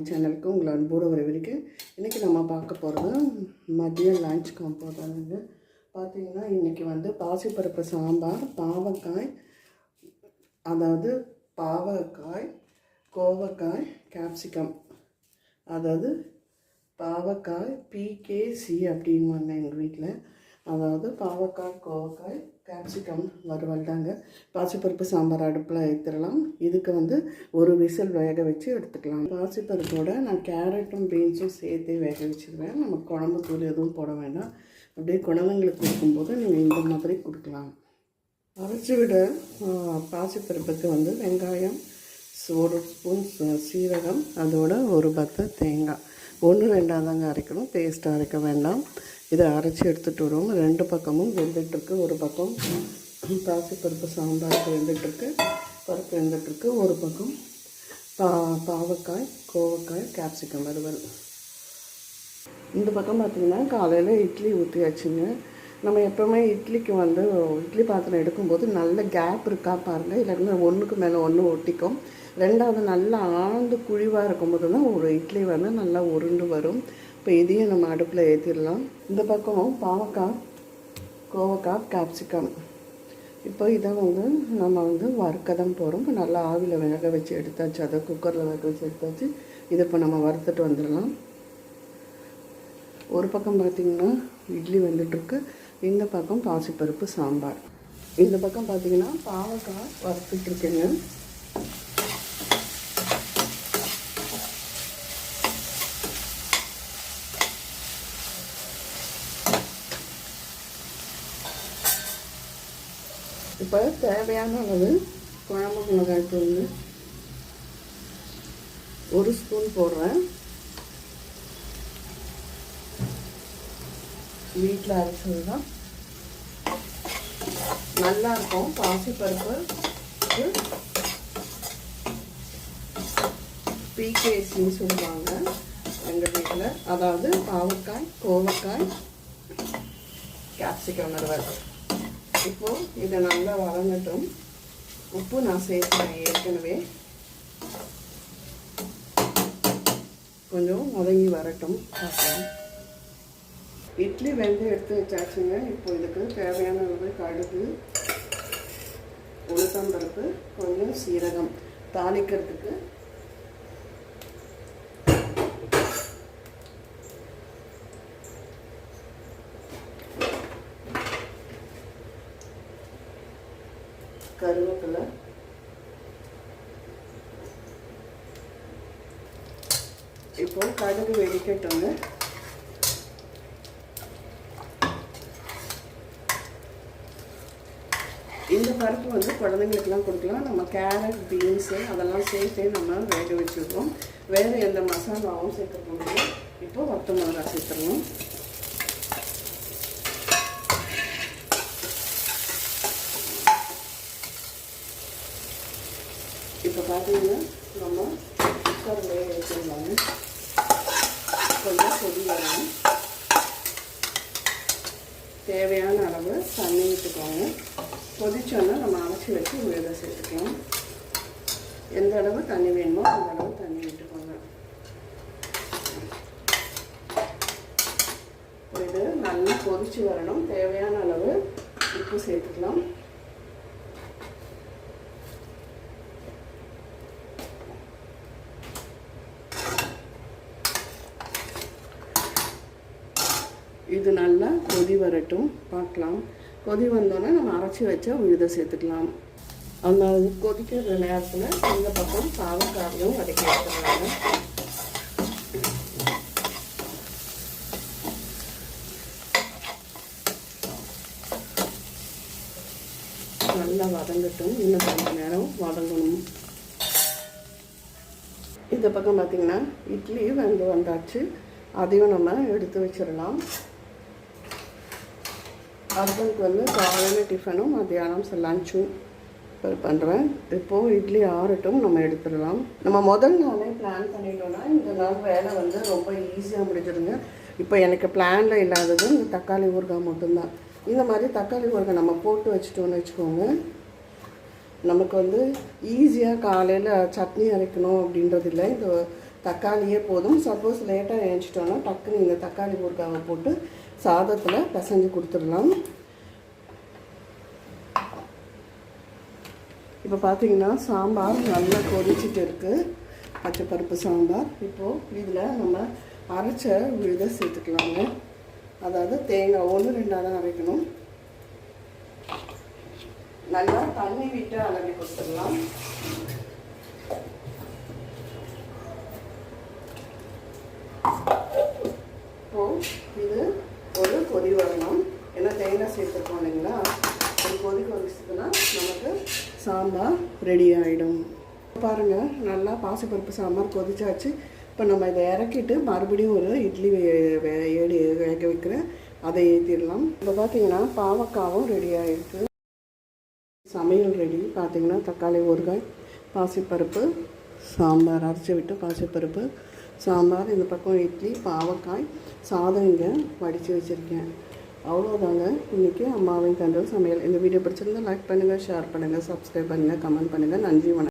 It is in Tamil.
பாட்டி சேனலுக்கு உங்களை அன்போடு வரவேற்கிறேன் இன்றைக்கி நம்ம பார்க்க போகிறது மதியம் லஞ்ச் காம்போதாங்க பார்த்திங்கன்னா இன்றைக்கி வந்து பாசிப்பருப்பு சாம்பார் பாவக்காய் அதாவது பாவக்காய் கோவக்காய் கேப்சிகம் அதாவது பாவக்காய் பிகேசி அப்படின்னு வந்தேன் எங்கள் வீட்டில் அதாவது பாவக்காய் கோவக்காய் கேப்சிகம் வறுவல் தாங்க பாசிப்பருப்பு சாம்பார் அடுப்பில் ஏற்றிடலாம் இதுக்கு வந்து ஒரு விசில் வேக வச்சு எடுத்துக்கலாம். பாசிப்பருப்போட நான் கேரட்டும் பீன்ஸும் சேர்த்தே வேக வச்சுருவேன். நம்ம குழம்பு தூள் எதுவும் போட வேண்டாம். அப்படியே குழந்தைங்களுக்கு கொடுக்கும்போது நீங்கள் இந்த மாதிரி கொடுக்கலாம். அரைச்சி விட பாசிப்பருப்புக்கு வந்து வெங்காயம் ஒரு ஸ்பூன் சீரகம் அதோட ஒரு பத்து தேங்காய். ஒன்று ரெண்டாக தாங்க அரைக்கணும் பேஸ்ட்டாக அரைக்க வேண்டாம். இதை அரைச்சி எடுத்துகிட்டு வருவோம். ரெண்டு பக்கமும் வெந்துட்டுருக்கு ஒரு பக்கம் பாசிப்பருப்பு சாம்பாருக்கு வெந்துட்டுருக்கு. பருப்பு வெந்துட்டுருக்கு ஒரு பக்கம் பா பாவக்காய் கோவக்காய் கேப்சிகம் வறுவல். இந்த பக்கம் பார்த்திங்கன்னா காலையில் இட்லி ஊற்றியாச்சுங்க நம்ம எப்போவுமே இட்லிக்கு வந்து இட்லி பாத்திரம் எடுக்கும்போது நல்ல கேப் இருக்கா பாருங்கள் இல்லைன்னா ஒன்றுக்கு மேலே ஒன்று ஒட்டிக்கும். ரெண்டாவது நல்லா ஆழ்ந்து குழிவாக இருக்கும்போது தான் ஒரு இட்லி வந்து நல்லா உருண்டு வரும். இப்போ இதையும் நம்ம அடுப்பில் ஏற்றிடலாம் இந்த பக்கம் பாவக்காய் கோவக்காய் கேப்சிகம் இப்போ இதை வந்து நம்ம வந்து வறுக்க தான் போகிறோம் இப்போ நல்லா ஆவியில் வேக வச்சு எடுத்தாச்சு. அதை குக்கரில் வேக வச்சு எடுத்தாச்சு. இதை இப்போ நம்ம வறுத்துட்டு வந்துடலாம். ஒரு பக்கம் பார்த்தீங்கன்னா இட்லி வந்துட்டுருக்கு. இந்த பக்கம் பாசிப்பருப்பு சாம்பார். இந்த பக்கம் பார்த்தீங்கன்னா பாவக்காய் வறுத்துட்ருக்கேங்க இப்போ தேவையான அளவு குழம்பு மிளகாய் தூள். ஒரு ஸ்பூன் போடுறேன். வீட்டில் அரைச்சது தான் நல்லா இருக்கும். பாசிப்பருப்பு பிகேசின்னு சொல்லுவாங்க எங்கள் வீட்டில் அதாவது பாவக்காய் கோவக்காய் கேப்சிகம் நிறுவனம் இப்போ இதை நல்லா வதங்கட்டும். உப்பு நான் சேர்த்துறேன் ஏற்கனவே. கொஞ்சம் வதங்கி வரட்டும். பார்க்கலாம். இட்லி வெந்து எடுத்து வச்சாச்சுங்க. இப்போ இதுக்கு தேவையான அளவு கடுகு உளுத்தம்பருப்பு கொஞ்சம் சீரகம் தாளிக்கிறதுக்கு கருவேப்பிலை. இப்போ கடுகு வெடிக்கட்டுங்க. இந்த பருப்பு வந்து குழந்தைங்களுக்குலாம் கொடுக்கலாம். நம்ம கேரட் பீன்ஸு அதெல்லாம் சேர்த்தே நம்ம வேக வச்சுருக்கோம். வேறு எந்த மசாலாவும் சேர்க்க போகிறோம் இப்போ ஒத்த மிளகா சேர்த்துருவோம் இப்போ பார்த்தீங்கன்னா நம்ம குக்கரில் வச்சுருவாங்க கொஞ்சம் கொதி வரணும். தேவையான அளவு தண்ணி விட்டுக்கோங்க கொதிச்சோன்னா நம்ம அரைச்சி வச்சு விழுத சேர்த்துக்கலாம் எந்த அளவு தண்ணி வேணுமோ அந்த அளவு தண்ணி விட்டுக்கோங்க இது நல்லா கொதிச்சு வரணும். தேவையான அளவு உப்பு சேர்த்துக்கலாம். இது நல்லா கொதி வரட்டும். பார்க்கலாம். கொதி வந்தோடனே நம்ம அரைச்சி வச்சா விழுத சேர்த்துக்கலாம். அந்த கொதிக்கிற நேரத்தில் இந்த பக்கம் பாவக்காயும் வதக்கி எடுத்துக்கிறாங்க நல்லா வதங்கட்டும். இன்னும் கொஞ்ச நேரம் வதங்கணும். இந்த பக்கம் பார்த்திங்கன்னா இட்லி வந்து வந்தாச்சு. அதையும் நம்ம எடுத்து வச்சிடலாம். ஹஸ்பண்ட்க்கு வந்து காலையில் டிஃபனும் மத்தியானம் லஞ்சும் பண்ணுறேன் இப்போது இட்லி ஆறட்டும் நம்ம எடுத்துடலாம். நம்ம முதல் நாளே பிளான் பண்ணிட்டோம்னா இந்த நாள் வேலை வந்து ரொம்ப ஈஸியாக முடிஞ்சிருங்க. இப்போ எனக்கு பிளானில் இல்லாதது இந்த தக்காளி ஊறுகாய் மட்டும்தான். இந்த மாதிரி தக்காளி ஊறுகாய் நம்ம போட்டு வச்சுட்டோம்னு வச்சுக்கோங்க. நமக்கு வந்து ஈஸியாக காலையில் சட்னி அரைக்கணும் அப்படின்றது இல்லை. இந்த தக்காளியே போதும். சப்போஸ் லேட்டாக நினச்சிட்டோன்னா டக்குன்னு இந்த தக்காளி ஊறுகாவை போட்டு சாதத்தில் பிசைஞ்சு கொடுத்துடலாம். இப்போ பார்த்தீங்கன்னா சாம்பார் நல்லா கொதிச்சிட்டு இருக்குது பச்சைப்பருப்பு சாம்பார். இப்போது இதில் நம்ம அரைச்ச விழுத சேர்த்துக்கலாங்க. அதாவது தேங்காய் ஒன்று ரெண்டாக தான் அரைக்கணும். நல்லா தண்ணி விட்டு அலம்பி கொடுத்துடலாம் இப்போ இது ஒரு கொதி வரணும். ஏன்னா தேங்காய் சேர்த்துருக்கோம் இல்லைங்களா? ஒரு கொதி கொதிச்சதுன்னா நமக்கு சாம்பார் ரெடி ஆகிடும் பாருங்கள் நல்லா பாசிப்பருப்பு சாம்பார் கொதிச்சாச்சு. இப்போ நம்ம இதை இறக்கிட்டு மறுபடியும் ஒரு இட்லி வே- வே- ஏடி வேக வைக்கிறேன். அதை ஏற்றிடலாம் இப்போ பார்த்தீங்கன்னா பாவக்காவும் ரெடி ஆகிருக்கு சமையல் ரெடி பார்த்தீங்கன்னா தக்காளி ஊறுகாய் பாசிப்பருப்பு சாம்பார் அரைச்சி விட்டு பாசிப்பருப்பு சாம்பார் இந்த பக்கம் இட்லி பாவக்காய் சாதம் இங்கே வடித்து வச்சுருக்கேன். அவ்வளோதாங்க இன்றைக்கி அம்மாவின் தண்டல் சமையல். இந்த வீடியோ பிடிச்சிருந்தா லைக் பண்ணுங்கள் ஷேர் பண்ணுங்கள் சப்ஸ்கிரைப் பண்ணுங்கள் கமெண்ட் பண்ணுங்கள் நன்றி வணக்கம்.